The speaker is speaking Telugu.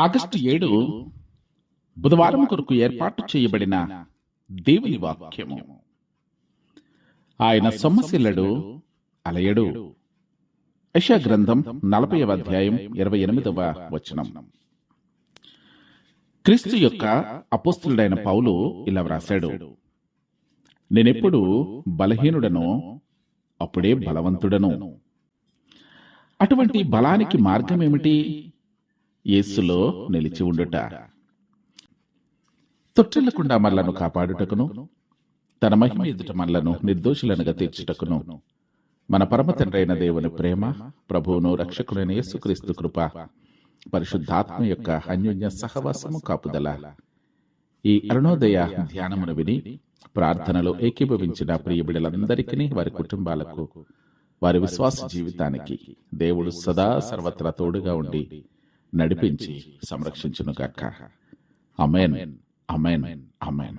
ఆగస్టు ఏడు బుధవారం కొరకు ఏర్పాటు చేయబడిన దేవుని వాక్యము. ఆయన సొమ్మసిల్లడు అలయడు. యశా గ్రంథం నలభై అధ్యాయం ఇరవై ఎనిమిదవ వచనం. క్రీస్తు యొక్క అపోస్తులుడైన పౌలు ఇలా వ్రాశాడు. నేనెప్పుడు బలహీనుడను అప్పుడే బలవంతుడను. అటువంటి బలానికి మార్గమేమిటి? యేసులో నిలిచి ఉండుట. తొట్టిల్లకుండా మల్లను కాపాడుటకును తన మహిమ ఎదుట మల్లను నిర్దోషులనుగా తీర్చుటకును. మన పరమ తండ్రి అయిన దేవుని ప్రేమ ప్రభువును రక్షకుడైన యేసుక్రీస్తు కృప పరిశుద్ధాత్మ యొక్క అన్యోన్య సహవాసము కాపుదల. ఈ అరుణోదయ ధ్యానమును విని ప్రార్థనలో ఏకీభవించిన ప్రియ బిడ్డలందరికీ వారి కుటుంబాలకు వారి విశ్వాస జీవితానికి దేవుడు సదా సర్వత్రా తోడుగా ఉండి నడిపించి సంరక్షించునుగాక అమెన్ అమెన్ అమెన్